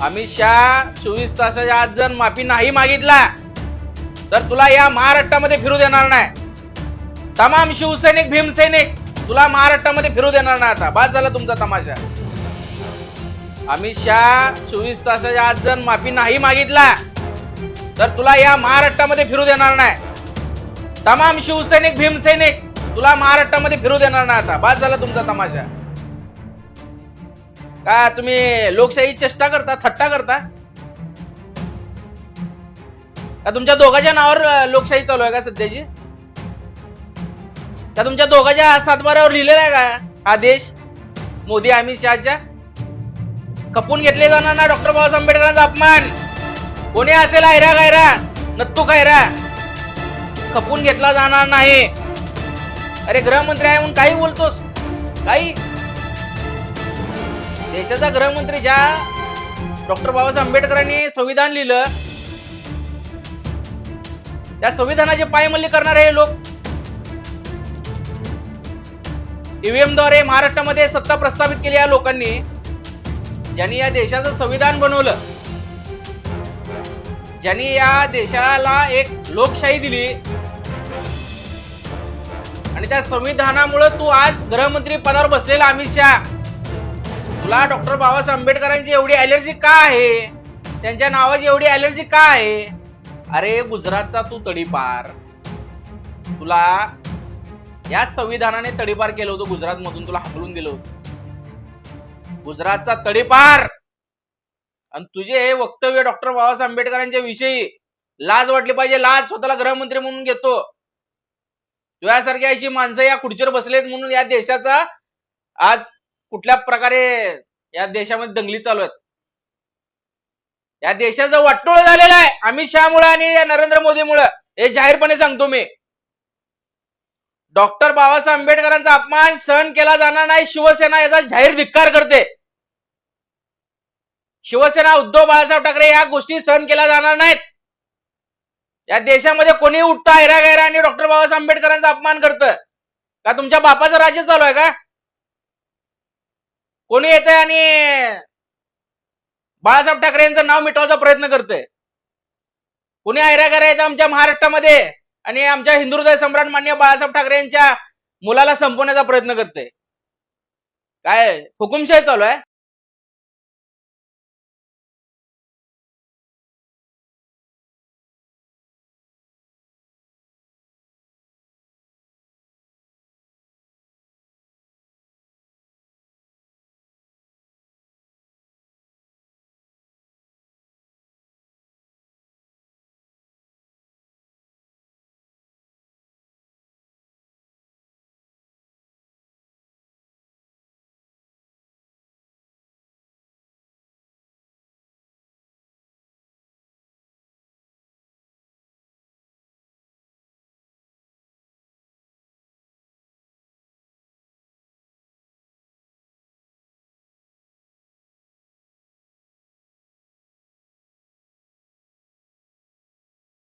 अमित शहा चोवीस तासाच्या आज जर माफी नाही मागितला तर तुला या महाराष्ट्रामध्ये फिरू देणार नाही. तमाम शिवसैनिक भीमसैनिक तुला महाराष्ट्रामध्ये फिरू देणार नाही आता. बाद झाला तुमचा तमाशा. अमित शहा चोवीस तासाच्या आज जर माफी नाही मागितला तर तुला या महाराष्ट्रामध्ये फिरू देणार नाही. तमाम शिवसैनिक भीमसैनिक तुला महाराष्ट्रामध्ये फिरू देणार नाही आता. बाद झाला तुमचा तमाशा. का तुम्ही लोकशाही चेष्टा करता थट्टा करता? का तुमच्या दोघांच्या नावावर लोकशाही चालू आहे का सध्याची? का तुमच्या दोघांच्या सातबाऱ्यावर लिहिलेला आहे का आदेश मोदी अमित शहाच्या? खपून घेतले जाणार ना डॉक्टर बाबासाहेब आंबेडकरांचा अपमान. कोणी असेल आयरा गायरा नत्तू कायरा खपून घेतला जाणार नाही. अरे गृहमंत्री आहे म्हणून काही बोलतोस? काही? देशाचा गृहमंत्री ज्या डॉक्टर बाबासाहेब आंबेडकरांनी संविधान लिहिलं त्या संविधानाचे पायमल्ली करणारे हे लोक. ईव्हीएमद्वारे महाराष्ट्रामध्ये सत्ता प्रस्थापित केली या लोकांनी. ज्यांनी या देशाचं संविधान बनवलं ज्यांनी या देशाला एक लोकशाही दिली. आणि त्या संविधानामुळे तू आज गृहमंत्री पदावर बसलेला अमित शहा. तुला डॉक्टर बाबासाहेब आंबेडकरांची एवढी अलर्जी का आहे? त्यांच्या नावाची एवढी अलर्जी का आहे? अरे गुजरातचा तू तडीपार. तुला याच संविधानाने तडीपार केलं होतं गुजरात मधून तुला हकलून दिलं होतं. गुजरातचा तडीपार! आणि तुझे हे वक्तव्य डॉक्टर बाबासाहेब आंबेडकरांच्या विषयी लाज वाटली पाहिजे. लाज स्वतःला गृहमंत्री म्हणून घेतो. तुझ्यासारखी अशी माणसं या खुर्चीवर बसलेत म्हणून या देशाचा आज कुठल्या प्रकारे या देशामध्ये दंगली चालू आहेत? या देशाचं वाटोळ झालेलं आहे अमित शहामुळे आणि या नरेंद्र मोदीमुळे. हे जाहीरपणे सांगतो मी. डॉक्टर बाबासाहेब आंबेडकरांचा अपमान सहन केला जाणार नाही. शिवसेना याचा जाहीर धिक्कार करते. शिवसेना उद्धव बाळासाहेब ठाकरे या गोष्टी सहन केल्या जाणार नाहीत. या देशामध्ये कोणी उठता हैरा गैरा आणि डॉक्टर बाबासाहेब आंबेडकरांचा अपमान करतं. का तुमच्या बापाचं राज्य चालू आहे का? कोणी येतंय आणि बाळासाहेब ठाकरे यांचं नाव मिटवायचा प्रयत्न करतंय? कोणी हैरा करायचं आमच्या महाराष्ट्रामध्ये? आणि आमच्या हिंदू हृदय सम्राट मान्य बाळासाहेब ठाकरे यांच्या मुलाला संपवण्याचा प्रयत्न करते काय हुकुमशाही चालू आहे?